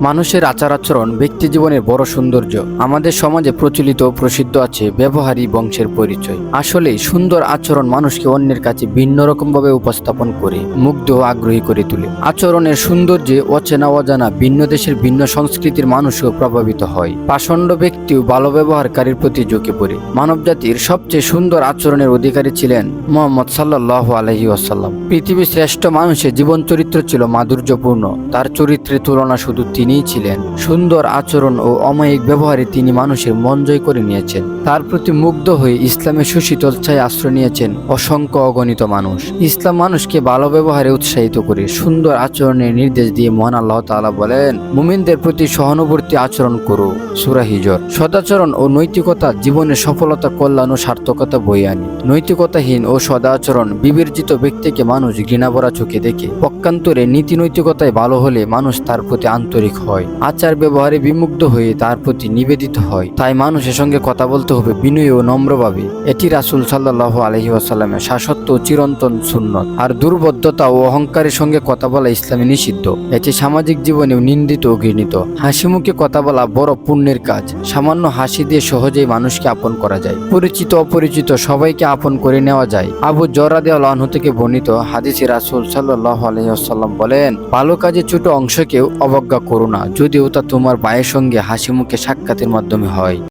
মানুষের আচার আচরণ, ব্যক্তি জীবনের বড় সৌন্দর্য। আমাদের সমাজে প্রচলিত, প্রসিদ্ধ আছে ব্যবহারী বংশের পরিচয়। আসলে সুন্দর আচরণ মানুষকে অন্যের কাছে ভিন্ন রকম ভাবে উপস্থাপন করে, মুগ্ধ ও আগ্রহী করে তোলে। আচরণের সৌন্দর্যে অচেনা অজানা ভিন্ন দেশের ভিন্ন সংস্কৃতির মানুষও প্রভাবিত হয়। পাষণ্ড ব্যক্তিও ভালো ব্যবহারকারীর প্রতি ঝুঁকে পড়ে। মানবজাতির সবচেয়ে সুন্দর আচরণের অধিকারী ছিলেন মোহাম্মদ সাল্লাহ আলহি আসাল্লাম পৃথিবীর শ্রেষ্ঠ মানুষের জীবন চরিত্র ছিল মাধুর্যপূর্ণ। তার চরিত্রের তুলনা শুধু তিনিই ছিলেন সুন্দর আচরণ ও অমায়িক ব্যবহারে তিনি মানুষের মন জয় করে নিয়েছেন। তার প্রতি মুগ্ধ হয়ে ইসলামের সুশীতল ছায় আশ্রয় নিয়েছেন অসংখ্য অগণিত মানুষ। ইসলাম মানুষকে ভালো ব্যবহারে উৎসাহিত করে সুন্দর আচরণের নির্দেশ দিয়ে মহান আল্লাহ তাআলা বলেন, মুমিনদের প্রতি সহানুভূতি আচরণ করো। সুরা হিজর। সদাচরণ ও নৈতিকতা জীবনের সফলতা, কল্যাণ ও সার্থকতা বয়ে আনে। নৈতিকতাহীন ও সদাচরণ বিবের্জিত ব্যক্তিকে মানুষ ঘৃণাভরা চোখে দেখে। পক্ষান্তরে নীতি নৈতিকতায় ভালো হলে মানুষ তার প্রতি আন্তরিক হয়। আচার ব্যবহারে বিমুগ্ধ হয়ে তার প্রতি নিবেদিত হয়। তাই মানুষের সঙ্গে কথা বলতে হবে বিনয়ী ও নম্রভাবে। এটি রাসুল সাল্লাহ আলহি আসাল্লামের শাসত্ব চিরন্তন সুন্নত। আর দুর্বদ্ধতা ও অহংকারের সঙ্গে কথা বলা ইসলামে নিষিদ্ধ। এটি সামাজিক জীবনেও নিন্দিত ও ঘৃণিত। হাসি মুখে কথা বলা বড় পুণ্যের কাজ। সামান্য হাসি দিয়ে সহজেই মানুষকে আপন করা যায়। পরিচিত অপরিচিত সবাইকে আপন করে নেওয়া যায়। আবু জরাদে আল্লাহ থেকে বর্ণিত হাদিসে রাসুল সাল্লাহ আলহিহাল্লাম বলেন, ভালো কাজে ছোট অংশকেও অবজ্ঞা করো না যদিও তা তোমার ভাইয়ের সঙ্গে হাসি মুখে সাক্ষাতের মাধ্যমে হয়।